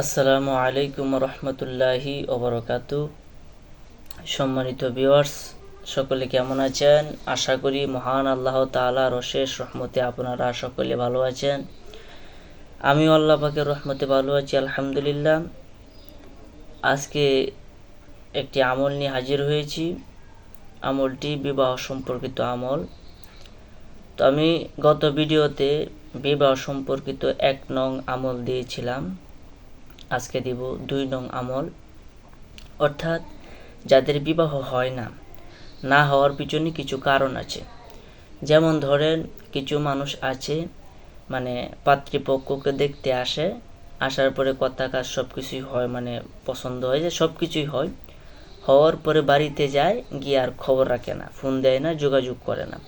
আসসালামু আলাইকুম রহমতুল্লাহি ওবরকাত। সম্মানিত ভিউয়ার্স, সকলে কেমন আছেন? আশা করি মহান আল্লাহ তাআলার অশেষ রহমতে আপনারা সকলে ভালো আছেন। আমিও আল্লাহ পাকের রহমতে ভালো আছি, আলহামদুলিল্লাহ। আজকে একটি আমল নিয়ে হাজির হয়েছি। আমলটি বিবাহ সম্পর্কিত আমল। তো আমি গত ভিডিওতে বিবাহ সম্পর্কিত এক নং আমল দিয়েছিলাম। আজকে দিব দুই নং আমল। অর্থাৎ, যাদের বিবাহ হয় না না হওয়ার পিছনে কিছু কারণ আছে। যেমন ধরেন, কিছু মানুষ আছে মানে পাত্রীপক্ষকে দেখতে আসে, আসার পরে কথা কাজ সব কিছুই হয় মানে পছন্দ হয়ে যায় সব কিছুই হয়। হওয়ার পরে বাড়িতে যায়, গিয়ে আর খবর রাখে না, ফোন দেয় না, যোগাযোগ করে না।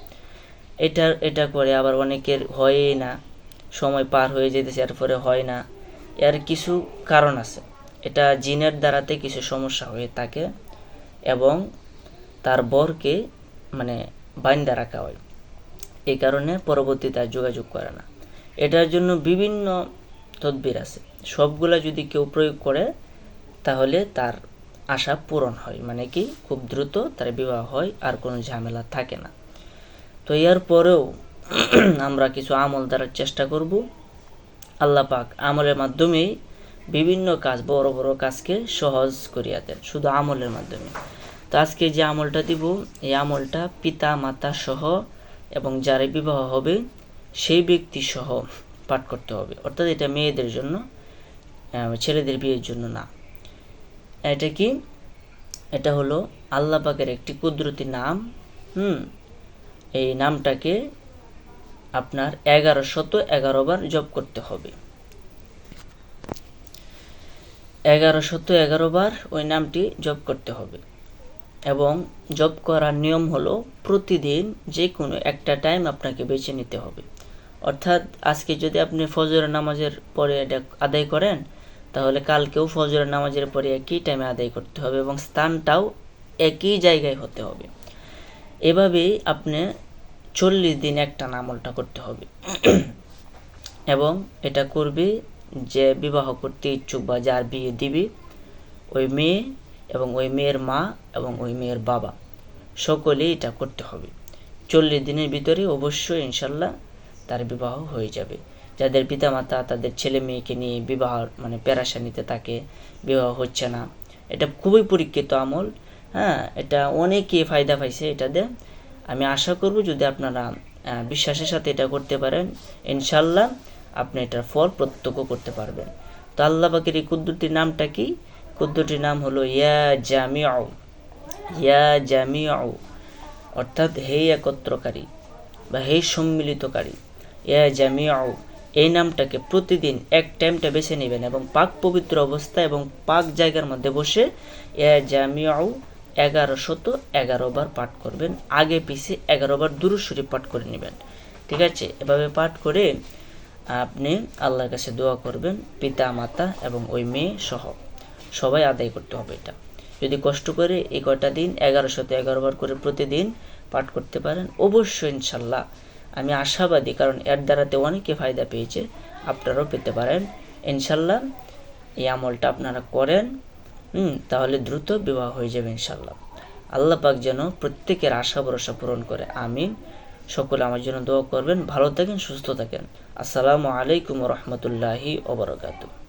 এটা এটা করে আবার অনেকের হয়ই না, সময় পার হয়ে যেতেছে, এরপরে হয় না। এর কিছু কারণ আছে। এটা জিনের দ্বারাতে কিছু সমস্যা হয়ে থাকে এবং তার বরকে মানে বাইন্দা রাখা হয়। এই কারণে পরবর্তীতে আর যোগাযোগ করে না। এটার জন্য বিভিন্ন তদবির আছে। সবগুলা যদি কেউ প্রয়োগ করে, তাহলে তার আশা পূরণ হয়। মানে কি, খুব দ্রুত তার বিবাহ হয়, আর কোনো ঝামেলা থাকে না। তো এর পরেও আমরা কিছু আমল দ্বারার চেষ্টা করব। আল্লাহ পাক আমলের মাধ্যমেই বিভিন্ন কাজ, বড় বড় কাজকে সহজ করিয়া দেন, শুধু আমলের মাধ্যমে। তো আজকে যে আমলটা দিব, এই আমলটা পিতা, মাতা সহ এবং যারা বিবাহ হবে, সেই ব্যক্তি সহ পাঠ করতে হবে। অর্থাৎ এটা মেয়েদের জন্য ছেলেদের বিয়ের জন্য না। এটা কি? এটা হলো আল্লাহ পাকের একটি কুদরতি নাম, হুম? এই নামটাকে আপনার এগারো শত এগারো বার জপ করতে হবে। এগারো শত এগারো বার ওই নামটি জপ করতে হবে। এবং জপ করার নিয়ম হলো প্রতিদিন যে কোনো একটা টাইম আপনাকে বেছে নিতে হবে। অর্থাৎ আজকে যদি আপনি ফজরের নামাজের পরে এটা আদায় করেন, তাহলে কালকেও ফজরের নামাজের পরে একই টাইমে আদায় করতে হবে এবং স্থানটাও একই জায়গায় হতে হবে। এভাবেই আপনি চল্লিশ দিন একটা আমলটা করতে হবে। এবং এটা করবে যে বিবাহ করতে ইচ্ছুক বা যার বিয়ে দিবি, ওই মেয়ে এবং ওই মেয়ের মা এবং ওই মেয়ের বাবা। সকলেই এটা করতে হবে। চল্লিশ দিনের ভিতরে অবশ্যই ইনশাল্লাহ তার বিবাহ হয়ে যাবে। যাদের পিতামাতা, তাদের ছেলে মেয়েকে নিয়ে বিবাহ মানে প্যারাসানিতে থাকে, বিবাহ হচ্ছে না। এটা খুবই পরীক্ষিত আমল। হ্যাঁ এটা অনেকে ফায়দা পাইছে এটা দিয়ে। আমি আশা করব যদি আপনারা বিশ্বাসের সাথে এটা করতে পারেন ইনশাল্লাহ আপনি এটার ফল প্রত্যক্ষ করতে পারবেন। তো আল্লাহ পাকের এই কুদ্দুটির নামটা কি? কুদ্দুটির নাম হলো ইয়া জামিয়াউ ইয়া জামিয়াউ অর্থাৎ হে একত্রকারী বা হে সম্মিলিতকারী। ইয়া জামিয়াউ এই নামটাকে প্রতিদিন এক টাইমটা বেছে নেবেন এবং পাক পবিত্র অবস্থা এবং পাক জায়গার মধ্যে বসে ইয়া জামিয়াউ এগারো শত এগারো বার পাঠ করবেন, আগে পিছে এগারো বার দুরুশ্বরী পাঠ করে নেবেন। ঠিক আছে? এভাবে পাঠ করে আপনি আল্লাহর কাছে দোয়া করবেন, পিতা, মাতা এবং ওই মেয়ে সহ। সবাই আদায় করতে হবে এটা। যদি কষ্ট করে এই কয়টা দিন এগারো শত এগারো বার করে প্রতিদিন পাঠ করতে পারেন, অবশ্যই ইনশাল্লাহ। আমি আশাবাদী, কারণ এর দ্বারাতে অনেকে ফায়দা পেয়েছে, আপনারাও পেতে পারেন। ইনশাল্লাহ এই আমলটা আপনারা করেন। তাহলে দ্রুত বিবাহ হয়ে যাবে ইনশাল্লাহ আল্লাহ পাক যেন প্রত্যেকের আশা ভরসা পূরণ করে। আমিন। সকলে আমার জন্য দোয়া করবেন। ভালো থাকেন, সুস্থ থাকেন। আসসালামু আলাইকুম রহমতুল্লাহি ওবরাকাতু